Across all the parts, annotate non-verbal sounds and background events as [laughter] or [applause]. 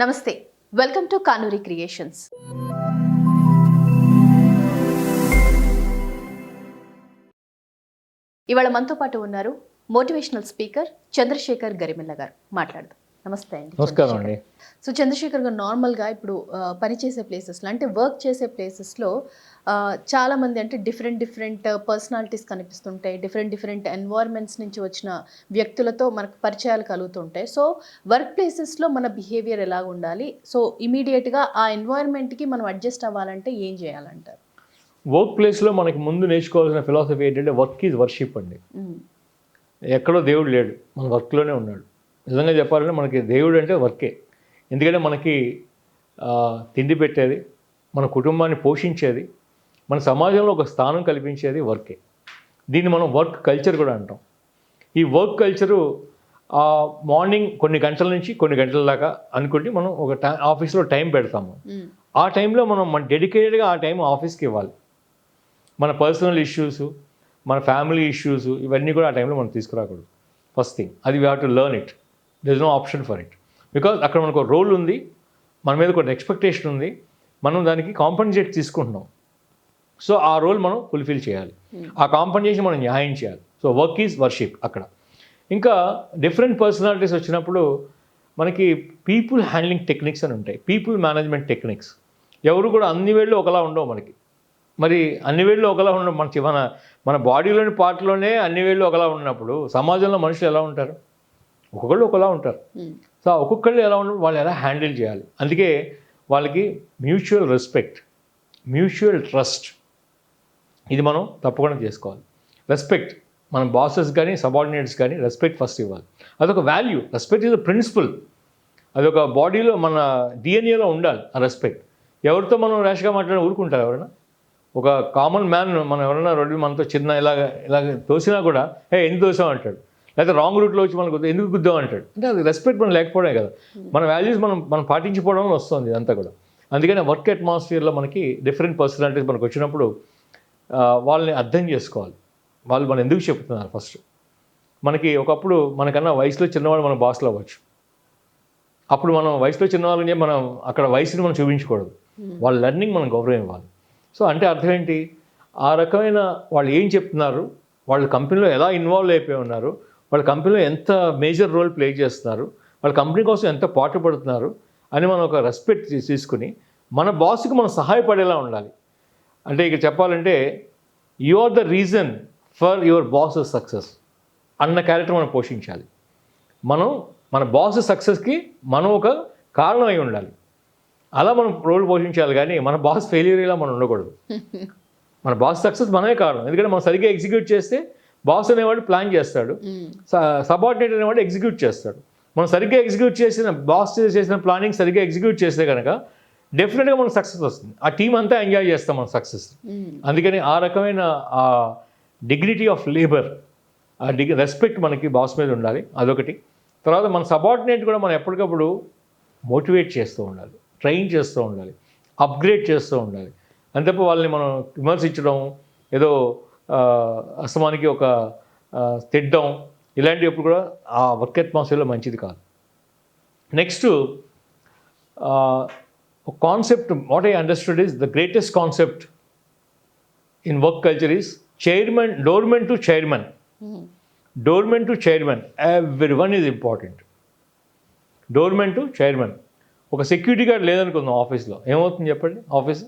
నమస్తే welcome to Kanuri creations. ఇవాళ మనతో పాటు ఉన్నారు మోటివేషనల్ స్పీకర్ చంద్రశేఖర్ గరిమిల్ల గారు. మాట్లాడదాం. నమస్తే అండి. నమస్కారం అండి. సో చంద్రశేఖర్ గారు నార్మల్గా ఇప్పుడు పనిచేసే ప్లేసెస్లో అంటే వర్క్ చేసే ప్లేసెస్లో చాలా మంది అంటే డిఫరెంట్ డిఫరెంట్ పర్సనాలిటీస్ కనిపిస్తుంటాయి. డిఫరెంట్ డిఫరెంట్ ఎన్వైర్మెంట్స్ నుంచి వచ్చిన వ్యక్తులతో మనకు పరిచయాలు కలుగుతుంటాయి. సో వర్క్ ప్లేసెస్లో మన బిహేవియర్ ఎలా ఉండాలి? సో ఇమీడియట్గా ఆ ఎన్వైర్న్మెంట్కి మనం అడ్జస్ట్ అవ్వాలంటే ఏం చేయాలంటారు? వర్క్ ప్లేస్లో మనకి ముందు నేర్చుకోవాల్సిన ఫిలాసఫీ ఏంటంటే వర్క్ ఈజ్ వర్షిప్ అండి. ఎక్కడో దేవుడు లేడు. మన వర్క్లోనే ఉన్నాడు. నిజంగా చెప్పాలంటే మనకి దేవుడు అంటే వర్కే. ఎందుకంటే మనకి తిండి పెట్టేది మన కుటుంబాన్ని పోషించేది మన సమాజంలో ఒక స్థానం కల్పించేది వర్కే. దీన్ని మనం వర్క్ కల్చర్ కూడా అంటాం. ఈ వర్క్ కల్చరు మార్నింగ్ కొన్ని గంటల నుంచి కొన్ని గంటల దాకా అనుకుంటే మనం ఒక టైం ఆఫీస్లో టైం పెడతాము. ఆ టైంలో మనం మన డెడికేటెడ్గా ఆ టైం ఆఫీస్కి ఇవ్వాలి. మన పర్సనల్ ఇష్యూస్ మన ఫ్యామిలీ ఇష్యూస్ ఇవన్నీ కూడా ఆ టైంలో మనం తీసుకురాకూడదు. ఫస్ట్ థింగ్ అది we have to learn it. There is no option for it because అక్కడ మనకు ఒక రోల్ ఉంది మన మీద కొన్ని ఎక్స్పెక్టేషన్ ఉంది మనం దానికి కాంపన్సేట్ తీసుకుంటున్నాం. సో ఆ రోల్ మనం ఫుల్ఫిల్ చేయాలి. ఆ కాంపన్సేషన్ మనం న్యాయం చేయాలి. సో వర్క్ ఈజ్ వర్షిప్ అక్కడ. ఇంకా డిఫరెంట్ పర్సనాలిటీస్ వచ్చినప్పుడు మనకి పీపుల్ హ్యాండ్లింగ్ టెక్నిక్స్ అని ఉంటాయి. పీపుల్ మేనేజ్మెంట్ టెక్నిక్స్ ఎవరు కూడా అన్ని వేళ్ళు ఒకలా ఉండవు మనకి. మరి అన్ని వేళ్ళు ఒకలా ఉండవు మనకి మన మన బాడీలోని పార్ట్లోనే అన్ని వేళ్ళు ఒకలా ఉన్నప్పుడు సమాజంలో మనుషులు ఎలా ఉంటారు? ఒక్కొక్కళ్ళు ఒకలా ఉంటారు. సో ఒక్కొక్కళ్ళు ఎలా ఉండరు వాళ్ళు ఎలా హ్యాండిల్ చేయాలి? అందుకే వాళ్ళకి మ్యూచువల్ రెస్పెక్ట్ మ్యూచువల్ ట్రస్ట్ ఇది మనం తప్పకుండా చేసుకోవాలి. రెస్పెక్ట్ మన బాసెస్ కానీ సబార్డినేట్స్ కానీ రెస్పెక్ట్ ఫస్ట్ ఇవ్వాలి. అదొక value respect is a principle. అదొక బాడీలో మన డిఎన్ఏలో ఉండాలి ఆ రెస్పెక్ట్. ఎవరితో మనం ర్యాష్గా మాట్లాడి ఊరుకుంటారు ఎవరైనా? ఒక కామన్ మ్యాన్ మనం ఎవరైనా రోడ్డు మనతో చిన్న ఇలాగ ఇలాగ తోసినా కూడా ఏ ఎందుకు తోసాం అంటాడు. లేకపోతే రాంగ్ రూట్లో వచ్చి మనకు ఎందుకు గుద్దాం అంటాడు? అంటే అది రెస్పెక్ట్ మనం లేకపోవడమే కదా. మన వాల్యూస్ మనం మనం పాటించిపోవడం వల్ల వస్తుంది ఇదంతా కూడా. అందుకని వర్క్ అట్మాస్ఫియర్లో మనకి డిఫరెంట్ పర్సనాలిటీస్ మనకు వచ్చినప్పుడు వాళ్ళని అర్థం చేసుకోవాలి. వాళ్ళు మనం ఎందుకు చెప్తున్నారు ఫస్ట్ మనకి ఒకప్పుడు మనకన్నా వయసులో చిన్నవాడు మన బాస్లో అవ్వచ్చు. అప్పుడు మనం వయసులో చిన్నవాళ్ళని మనం అక్కడ వయసుని మనం చూపించకూడదు. వాళ్ళ లెర్నింగ్ మనం గౌరవం ఇవ్వాలి. సో అంటే అర్థం ఏంటి? ఆ రకమైన వాళ్ళు ఏం చెప్తున్నారు? వాళ్ళ కంపెనీలో ఎలా ఇన్వాల్వ్ అయిపోయి ఉన్నారు? వాళ్ళ కంపెనీలో ఎంత మేజర్ రోల్ ప్లే చేస్తున్నారు వాళ్ళ కంపెనీ కోసం ఎంత పాటుపడుతున్నారు అని మనం ఒక రెస్పెక్ట్ తీసుకుని మన బాస్కి మనం సహాయపడేలా ఉండాలి. అంటే ఇక చెప్పాలంటే you are the reason for your boss success అన్న క్యారెక్టర్ మనం పోషించాలి. మనం మన బాస్ సక్సెస్కి మనం ఒక కారణం అయి ఉండాలి. అలా మనం రోల్ పోషించాలి కానీ మన బాస్ ఫెయిల్యూర్ ఇలా మనం ఉండకూడదు. [laughs] మన బాస్ సక్సెస్ మనమే కారణం. ఎందుకంటే మనం సరిగ్గా ఎగ్జిక్యూట్ చేస్తే బాస్ అనేవాడు ప్లాన్ చేస్తాడు. సబార్డినేట్ అనేవాడు ఎగ్జిక్యూట్ చేస్తాడు. మనం సరిగ్గా ఎగ్జిక్యూట్ చేసిన బాస్ చేసిన ప్లానింగ్ సరిగ్గా ఎగ్జిక్యూట్ చేస్తే కనుక డెఫినెట్గా మనకు సక్సెస్ వస్తుంది. ఆ టీం అంతా ఎంజాయ్ చేస్తాం మన సక్సెస్. అందుకని ఆ రకమైన ఆ డిగ్నిటీ ఆఫ్ లేబర్ ఆ డిగ్ రెస్పెక్ట్ మనకి బాస్ మీద ఉండాలి. అదొకటి. తర్వాత మన సబార్డినేట్ కూడా మనం ఎప్పటికప్పుడు మోటివేట్ చేస్తూ ఉండాలి. ట్రైన్ చేస్తూ ఉండాలి. అప్గ్రేడ్ చేస్తూ ఉండాలి. అంతేప వాళ్ళని మనం విమర్శించడం ఏదో అస్తమానికి ఒక తిట్టడం ఇలాంటివి ఎప్పుడు కూడా ఆ వర్క్ అట్మాస్ఫియర్లో మంచిది కాదు. Next concept what I understood is the greatest concept in work culture is chairman doorman to chairman. Doorman to chairman everyone is important doorman to chairman ఒక సెక్యూరిటీ గార్డ్ లేదనుకుందాం ఆఫీస్లో ఏమవుతుంది చెప్పండి? ఆఫీస్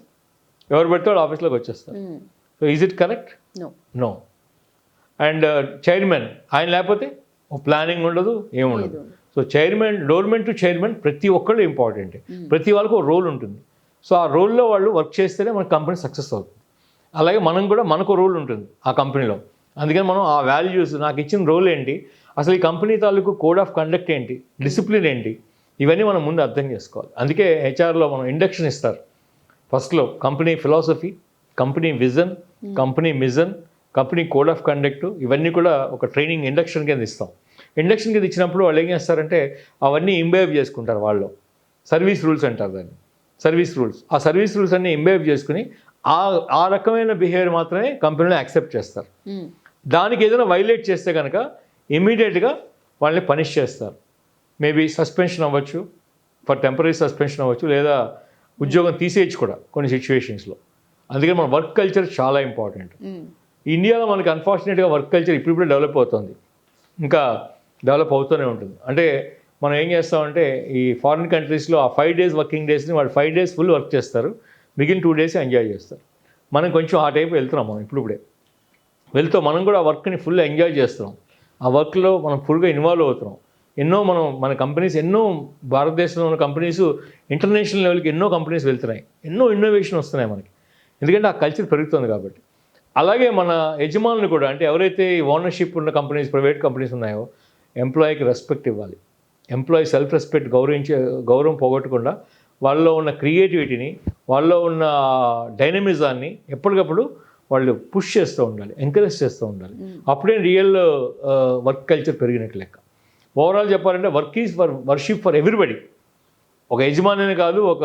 ఎవరు పెడితే వాళ్ళు ఆఫీస్లోకి వచ్చేస్తారు. మ్మ్. So is it correct no and chairman ఆయన లేకపోతే ప్లానింగ్ ఉండదు ఏముండదు so chairman doorman to chairman ప్రతి ఒక్కళ్ళు ఇంపార్టెంట్ ప్రతి వాళ్ళకు ఒక రోల్ ఉంటుంది. సో ఆ రోల్లో వాళ్ళు వర్క్ చేస్తేనే మన కంపెనీ సక్సెస్ అవుతుంది. అలాగే మనం కూడా మనకు రోల్ ఉంటుంది ఆ కంపెనీలో అందుకని మనం ఆ వాల్యూస్ నాకు ఇచ్చిన రోల్ ఏంటి? అసలు ఈ కంపెనీ తాలూకు కోడ్ ఆఫ్ కండక్ట్ ఏంటి? డిసిప్లిన్ ఏంటి? ఇవన్నీ మనం ముందు అర్థం చేసుకోవాలి. అందుకే హెచ్ఆర్లో మనం ఇండక్షన్ ఇస్తారు. ఫస్ట్లో company philosophy company vision company mission company code of conduct ఇవన్నీ కూడా ఒక ట్రైనింగ్ ఇండక్షన్ కింద ఇస్తాం. ఇండక్షన్ కింద ఇచ్చినప్పుడు వాళ్ళు ఏం చేస్తారంటే అవన్నీ ఇంబైబ్ చేసుకుంటారు వాళ్ళు. సర్వీస్ రూల్స్ అంటారు దాన్ని. Service rules. ఆ సర్వీస్ రూల్స్ అన్ని ఇంబైబ్ చేసుకుని ఆ ఆ రకమైన బిహేవియర్ మాత్రమే కంపెనీలో యాక్సెప్ట్ చేస్తారు. మ్మ్. దానికి ఏదైనా వైలేట్ చేస్తే కనుక ఇమీడియట్గా వాళ్ళని పనిష్ చేస్తారు. మేబీ సస్పెన్షన్ అవ్వచ్చు ఫర్ టెంపరీ సస్పెన్షన్ అవ్వచ్చు లేదా ఉద్యోగం తీసేయచ్చు కూడా కొన్ని సిచ్యువేషన్స్లో. అందుకని మన వర్క్ కల్చర్ చాలా ఇంపార్టెంట్ ఇండియాలో మనకి అన్ఫార్చునేట్గా వర్క్ కల్చర్ ఇప్పుడిప్పుడే డెవలప్ అవుతుంది. ఇంకా డెవలప్ అవుతూనే ఉంటుంది. అంటే మనం ఏం చేస్తామంటే ఈ ఫారిన్ కంట్రీస్లో ఆ ఫైవ్ డేస్ వర్కింగ్ డేస్ని వాళ్ళు ఫైవ్ డేస్ ఫుల్ వర్క్ చేస్తారు. మిగిలిన టూ డేస్ ఎంజాయ్ చేస్తారు. మనం కొంచెం ఆ టైప్ వెళ్తున్నాం మనం ఇప్పుడిప్పుడే. వెళ్తూ మనం కూడా ఆ వర్క్ని ఫుల్ ఎంజాయ్ చేస్తున్నాం. ఆ వర్క్లో మనం ఫుల్గా ఇన్వాల్వ్ అవుతున్నాం. ఎన్నో మనం మన కంపెనీస్ ఎన్నో భారతదేశంలో ఉన్న కంపెనీస్ ఇంటర్నేషనల్ లెవెల్కి ఎన్నో కంపెనీస్ వెళ్తున్నాయి. ఎన్నో ఇన్నోవేషన్ వస్తున్నాయి మనకి. ఎందుకంటే ఆ కల్చర్ పెరుగుతుంది కాబట్టి. అలాగే మన యజమానులు కూడా అంటే ఎవరైతే ఓనర్షిప్ ఉన్న కంపెనీస్ ప్రైవేట్ కంపెనీస్ ఉన్నాయో ఎంప్లాయీకి రెస్పెక్ట్ ఇవ్వాలి. ఎంప్లాయీ సెల్ఫ్ రెస్పెక్ట్ గౌరవించే గౌరవం పోగొట్టకుండా వాళ్ళలో ఉన్న క్రియేటివిటీని వాళ్ళలో ఉన్న డైనమిజాన్ని ఎప్పటికప్పుడు వాళ్ళు పుష్ చేస్తూ ఉండాలి ఎంకరేజ్ చేస్తూ ఉండాలి. అప్పుడే రియల్ వర్క్ కల్చర్ పెరిగినట్టు లెక్క. ఓవరాల్ చెప్పాలంటే work is for worship for everybody ఒక యజమానినే కాదు ఒక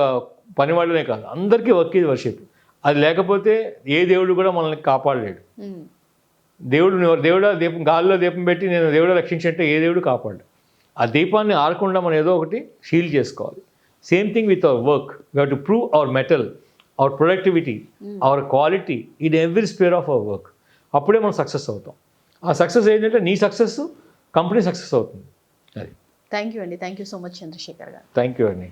పనివాళ్ళనే కాదు. అందరికీ వర్క్ ఈజ్ వర్షిప్ అది లేకపోతే ఏ దేవుడు కూడా మనల్ని కాపాడలేడు. దేవుడు దేవుడా దీపం గాల్లో దీపం పెట్టి నేను దేవుడు రక్షించంటే ఏ దేవుడు కాపాడు ఆ దీపాన్ని ఆరకుండా మనం ఏదో ఒకటి షీల్ చేసుకోవాలి. Same thing with our work we have to prove our metal our productivity our quality in every sphere of our work అప్పుడే మనం సక్సెస్ అవుతాం. ఆ సక్సెస్ ఏంటంటే నీ సక్సెస్ కంపెనీ సక్సెస్ అవుతుంది. అది. థ్యాంక్ యూ అండి. Thank you so much Chandrasekhar గారు. థ్యాంక్ యూ అండి